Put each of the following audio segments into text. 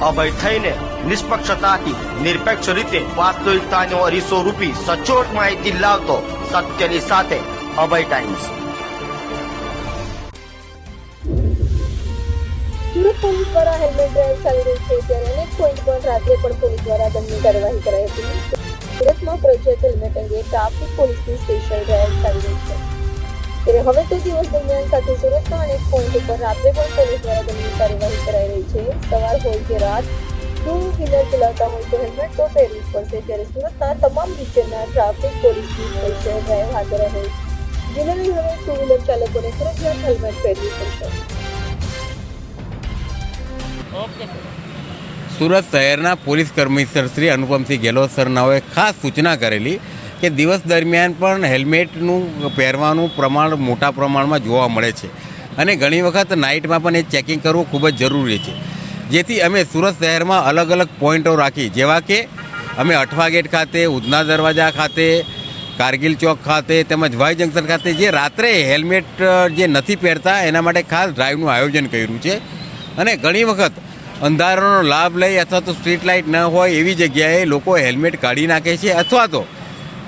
અભય થઈને નિષ્પક્ષતાથી નિરપેક્ષ રીતે વાસ્તવિકતાનો અરીસો રૂપી સચોટ માહિતી લાવતો સત્યની સાથે અભય ટાઈમ્સ સુરત પોલીસ દ્વારા હેલ્મેટ ડ્રાઈવ ચાલી રહી છે ત્યારે અનેક પોઈન્ટ પર રાત્રે પણ પોલીસ દ્વારા દંડની કાર્યવાહી કરાઈ હતી સુરતમાં ફરજિયાત હેલ્મેટ અંગે ટ્રાફિક પોલીસની સ્પેશિયલ ડ્રાઈવ ચાલી રહી છે ત્યારે હવે તે દિવસ દરમિયાન સાથે સુરતના અનેક પોઈન્ટ ઉપર રાત્રે પણ પોલીસ દ્વારા તેમની કાર્યવાહી કરાઈ રહી છે. સવાર હોય કે રાત ટુ વ્હીલર ચલાવતા હોય તો હેલ્મેટ તો પહેરવું જ પડશે. ત્યારે સુરતના તમામ રિજનના ટ્રાફિક પોલીસની સ્પેશિયલ ડ્રાઈવ હાજર રહે. રહી જેને હવે ટુ વ્હીલર ચાલકોને ફરજિયાત હેલ્મેટ પહેરવું પડશે. સુરત શહેરના પોલીસ કમિશનર શ્રી અનુપમસિંહ ગેહલોત સરનાઓએ ખાસ સૂચના કરેલી કે દિવસ દરમિયાન પણ હેલ્મેટનું પહેરવાનું પ્રમાણ મોટા પ્રમાણમાં જોવા મળે છે. અને ઘણી વખત નાઇટમાં પણ એ ચેકિંગ કરવું ખૂબ જ જરૂરી છે. જેથી અમે સુરત શહેરમાં અલગ અલગ પોઈન્ટો રાખી, જેવા કે અમે અઠવા ગેટ ખાતે, ઉધના દરવાજા ખાતે, કારગિલ ચોક ખાતે તેમજ વાય જંકશન ખાતે જે રાત્રે હેલ્મેટ જે નથી પહેરતા એના માટે ખાસ ડ્રાઈવનું આયોજન કર્યું છે. અને ઘણી વખત અંધારાનો લાભ લઈ અથવા તો સ્ટ્રીટ લાઇટ ન હોય એવી જગ્યાએ લોકો હેલ્મેટ કાઢી નાખે છે અથવા તો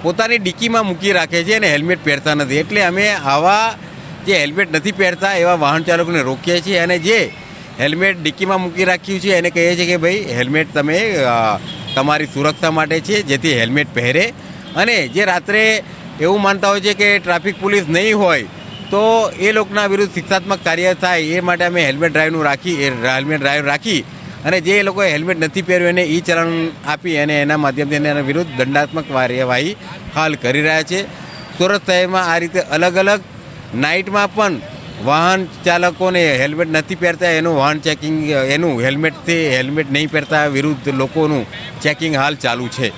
પોતાની ડિક્કીમાં મૂકી રાખે છે અને હેલ્મેટ પહેરતા નથી. એટલે અમે આવા જે હેલ્મેટ નથી પહેરતા, એવા વાહન ચાલકોને રોકીએ છીએ અને જે હેલ્મેટ ડિક્કીમાં મૂકી રાખ્યું છે, એને કહીએ છીએ કે ભાઈ, હેલ્મેટ તમે તમારી સુરક્ષા માટે છે, જેથી હેલ્મેટ પહેરે. અને જે રાત્રે એવું માનતા હોય છે કે ટ્રાફિક પોલીસ નહીં હોય, તો એ લોકોના વિરુદ્ધ શિક્ષાત્મક કાર્ય થાય, એ માટે અમે હેલ્મેટ ડ્રાઈવનું રાખી હેલ્મેટ ડ્રાઈવ રાખી અને જે લોકોએ હેલ્મેટ નથી પહેર્યું એને ઈ ચલણ આપી અને એના માધ્યમથી એના વિરુદ્ધ દંડાત્મક કાર્યવાહી હાલ કરી રહ્યા છે. સુરત શહેરમાં આ રીતે અલગ અલગ નાઇટમાં પણ વાહન ચાલકોને હેલ્મેટ નથી પહેરતા, એનું વાહન ચેકિંગ, એનું હેલ્મેટથી હેલ્મેટ નહીં પહેરતા વિરુદ્ધ લોકોનું ચેકિંગ હાલ ચાલુ છે.